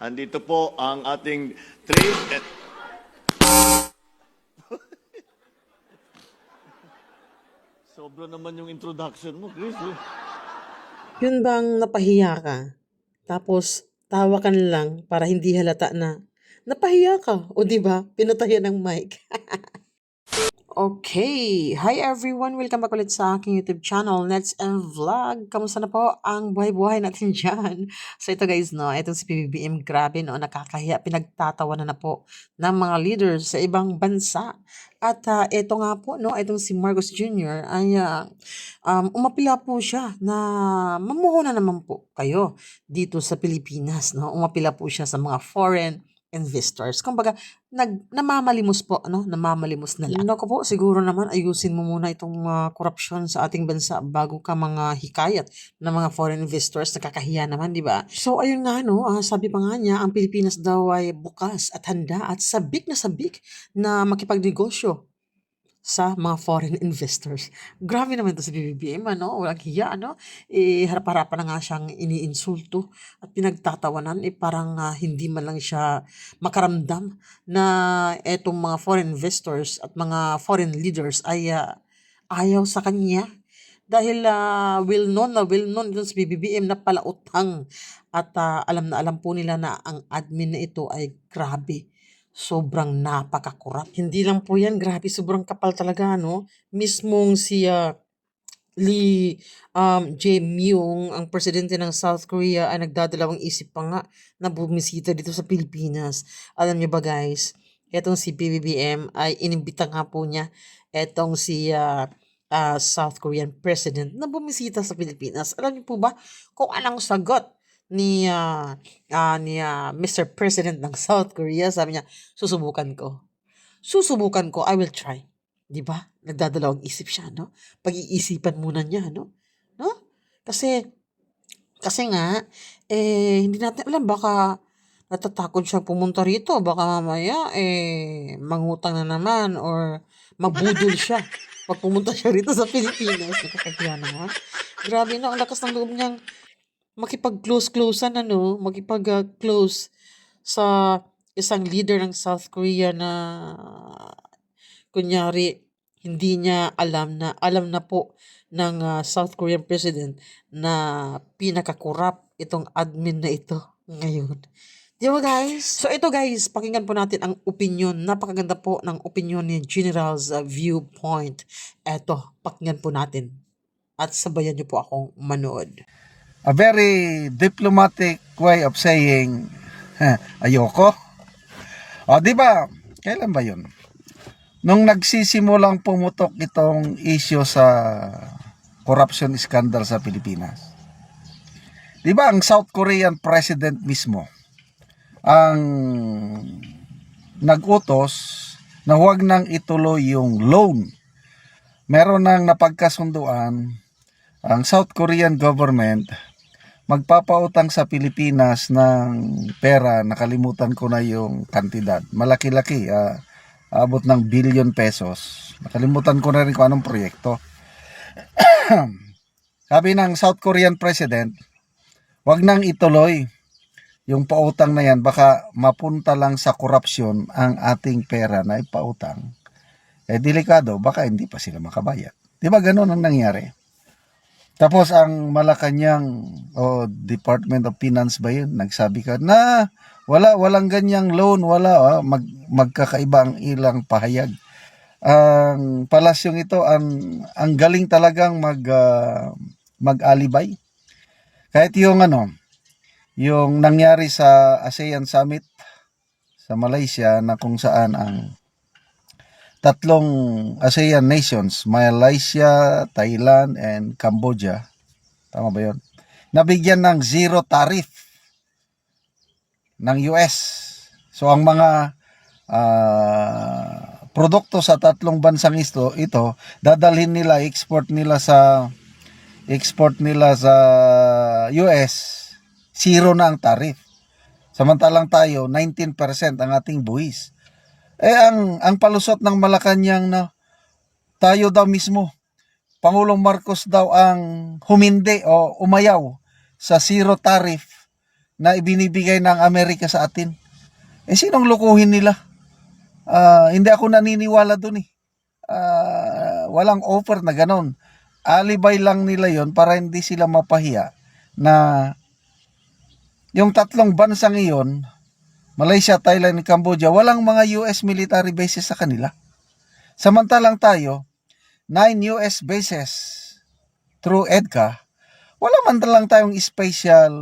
Andito po ang ating trade and... Sobra naman yung introduction mo, Chris. eh. Yun bang napahiya ka? Tapos tawa ka lang para hindi halata na napahiya ka. O di ba? Pinutayan ng mic. Okay. Hi everyone! Welcome back ulit sa aking YouTube channel, Nets and Vlog. Kamusta na po ang buhay-buhay natin dyan? So ito guys, no, itong si PBBM, grabe no, nakakahiya. Pinagtatawanan na po ng mga leaders sa ibang bansa. At ah, ito nga po, no, itong si Marcos Jr. ay ah, um, umapila po siya na mamuhunan naman po kayo dito sa Pilipinas. No? Umapila po siya sa mga foreign investors. Kumbaga, nag, namamalimos po, ano? Namamalimos na lang. Naku po, siguro naman ayusin mo muna itong ah, korupsyon sa ating bansa bago ka mga hikayat ng mga foreign investors. Nakakahiya naman, di ba? So, ayun nga, no? ah, sabi pa nga niya, ang Pilipinas daw ay bukas at handa at sabik na sabik na makipagnegosyo sa mga foreign investors. Grabe naman to si BBM, ano? Walang hiya, ano? Eh, harap-harapan na nga siyang iniinsulto at pinagtatawanan. Eh, parang ah, hindi man lang siya makaramdam na etong mga foreign investors at mga foreign leaders ay ah, ayaw sa kanya. Dahil ah, will known na will known itong si BBM na palautang. At ah, alam na alam po nila na ang admin na ito ay grabe sobrang napakakurap. Hindi lang po yan, grabe, sobrang kapal talaga, no? Mismong si ah, Lee um, Jae Myung, ang presidente ng South Korea, ay nagdadalawang isip pa nga na bumisita dito sa Pilipinas. Alam niyo ba guys, etong si PBBM ay inimbita nga po niya etong si ah, ah, South Korean president na bumisita sa Pilipinas. Alam niyo po ba kung anong sagot ni ah, ah, ni ah, Mr. President ng South Korea? Sabi niya, susubukan ko. Susubukan ko, I will try. 'Di ba? Nagdadalawang isip siya, no? Pag-iisipan muna niya, no? No? Kasi kasi nga eh hindi natin alam baka natatakot siya pumunta rito, baka mamaya eh mangutang na naman or mabudol siya pag pumunta siya rito sa Pilipinas. Nakakahiya naman. Grabe no, ang lakas ng loob niyang makipag-close-closean ano, makipag-close sa isang leader ng South Korea na kunyari hindi niya alam na alam na po ng ah, South Korean president na pinakakurap itong admin na ito ngayon. Di ba guys? So ito guys, pakinggan po natin ang opinion. Napakaganda po ng opinion ni General's ah, viewpoint. Eto, pakinggan po natin. At sabayan niyo po akong manood. A very diplomatic way of saying "Huh, ayoko. O, di ba? Kailan ba yun? Nung nagsisimulang pumutok itong issue sa corruption scandal sa Pilipinas. Di ba ang South Korean president mismo ang nagutos na huwag nang ituloy yung loan. Meron nang napagkasunduan ang South Korean government magpapautang sa Pilipinas ng pera, nakalimutan ko na yung kantidad. Malaki-laki, ah, abot ng billion pesos. Nakalimutan ko na rin kung anong proyekto. Sabi ng South Korean President, wag nang ituloy yung pautang na yan. Baka mapunta lang sa korupsyon ang ating pera na ipautang. Eh, delikado, baka hindi pa sila makabayad. Di ba ganun ang nangyari? Tapos ang Malacanang o Department of Finance ba yun? Nagsabi ka na wala walang ganyang loan, wala ah, mag, magkakaiba ang ilang pahayag. Ang palasyong ito ang ang galing talagang mag ah, mag-alibay. Kahit yung ano, yung nangyari sa ASEAN Summit sa Malaysia na kung saan ang tatlong ASEAN nations, Malaysia, Thailand, and Cambodia. Tama ba yun? Nabigyan ng zero tariff ng US. So ang mga ah, produkto sa tatlong bansang ito, ito dadalhin nila, export nila sa export nila sa US, zero na ang tariff. Samantalang tayo, 19% ang ating buwis. Eh ang ang palusot ng Malacanang na tayo daw mismo Pangulong Marcos daw ang humindi o umayaw sa zero tariff na ibinibigay ng Amerika sa atin. Eh, sinong lukuhin nila? Ah, hindi ako naniniwala dun eh. Ah, walang offer na ganon. Alibay lang nila yon para hindi sila mapahiya na yung tatlong bansang iyon, Malaysia, Thailand, Cambodia, walang mga US military bases sa kanila. Samantalang tayo, 9 US bases through EDCA, wala man lang tayong special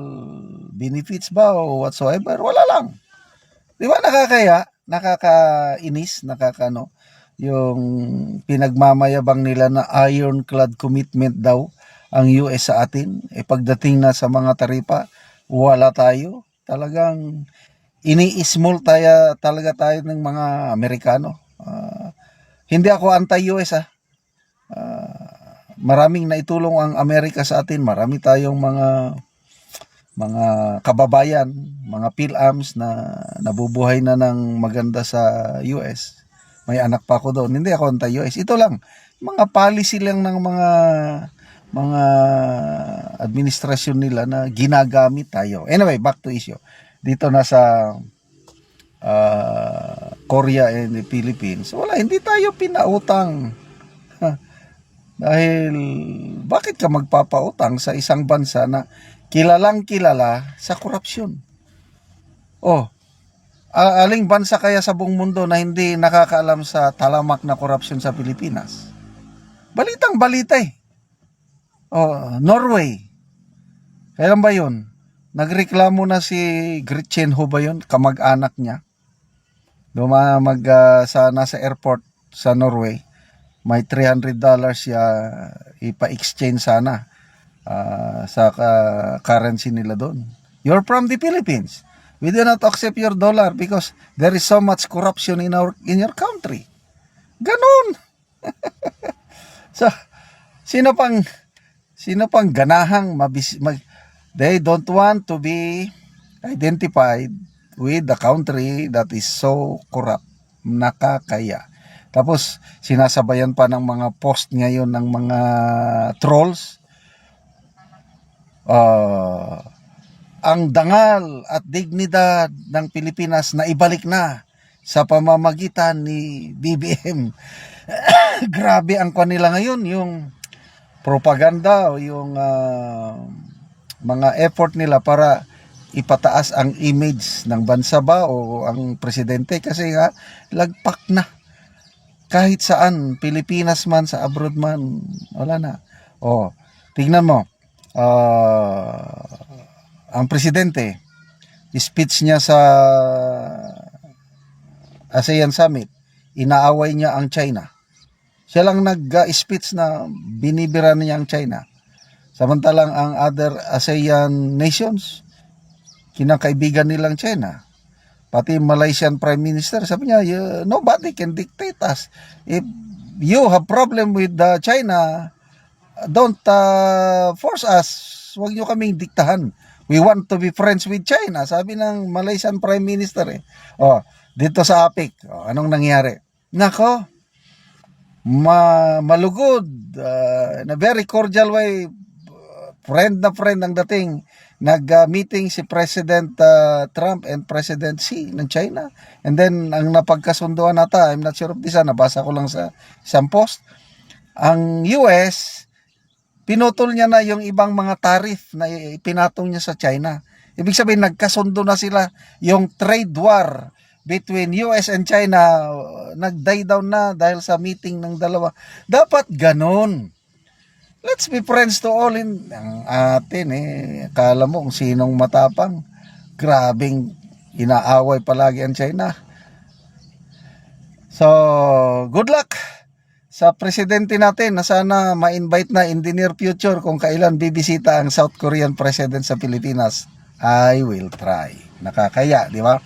benefits ba o whatsoever, wala lang. Di ba nakakaya, nakakainis, nakakano, yung pinagmamayabang nila na ironclad commitment daw ang US sa atin. E pagdating na sa mga taripa, wala tayo. Talagang ini-small tayo, talaga tayo ng mga Amerikano. Ah, hindi ako anti-US ah. Ah, maraming naitulong ang Amerika sa atin. Marami tayong mga mga kababayan, mga PhilAms na nabubuhay na ng maganda sa US. May anak pa ako doon. Hindi ako anti-US. Ito lang, mga policy lang ng mga mga administrasyon nila na ginagamit tayo. Anyway, back to issue. Dito na sa ah, Korea and the Philippines, wala, hindi tayo pinautang. Dahil, bakit ka magpapautang sa isang bansa na kilalang kilala sa korupsyon? Oh, aling bansa kaya sa buong mundo na hindi nakakaalam sa talamak na korupsyon sa Pilipinas? Balitang balita eh. Oh, Norway. Kailan ba yun? Nagreklamo na si Gretchen Ho ba yun? Kamag-anak niya. Duma mag ah, sa nasa airport sa Norway. May 300 dollars siya ipa-exchange sana ah, sa ka- currency nila doon. You're from the Philippines. We do not accept your dollar because there is so much corruption in our in your country. Ganon. so, sino pang sino pang ganahang mabis mag, they don't want to be identified with the country that is so corrupt nakakaya. Tapos sinasabayan pa ng mga post ngayon ng mga trolls. Ah, ang dangal at dignidad ng Pilipinas na ibalik na sa pamamagitan ni BBM grabe ang kanila ngayon yung propaganda o yung ah, mga effort nila para ipataas ang image ng bansa ba o ang presidente. Kasi nga lagpak na. Kahit saan Pilipinas man sa abroad man wala na. Oh tingnan mo ah, ang presidente speech niya sa ASEAN Summit inaaway niya ang China. Siya lang nag-speech na binibira niya ang China. Samantalang ang other ASEAN nations, kinakaibigan nilang China. Pati Malaysian Prime Minister, sabi niya, "You- nobody can dictate us. If you have problem with uh, China, don't uh, force us. Huwag niyo kaming diktahan. We want to be friends with China. Sabi ng Malaysian Prime Minister eh. Oh, dito sa APEC, oh, anong nangyari? Nako, ma malugod uh, in a very cordial way friend na friend ang dating. Nag-meeting si President uh, Trump and President Xi ng China. And then ang napagkasunduan nata I'm not sure of this ah, nabasa ko lang sa isang post. Ang US pinutol niya na yung ibang mga tariff na ipinatong niya sa China. Ibig sabihin nagkasundo na sila yung trade war between US and China. Uh, nag-die down na dahil sa meeting ng dalawa. Dapat ganon. Let's be friends to all in ang atin eh. Akala mo kung sinong matapang. Grabing inaaway palagi ang China. So, good luck sa presidente natin na sana ma-invite na in the near future kung kailan bibisita ang South Korean president sa Pilipinas. I will try. Nakakaya, di ba?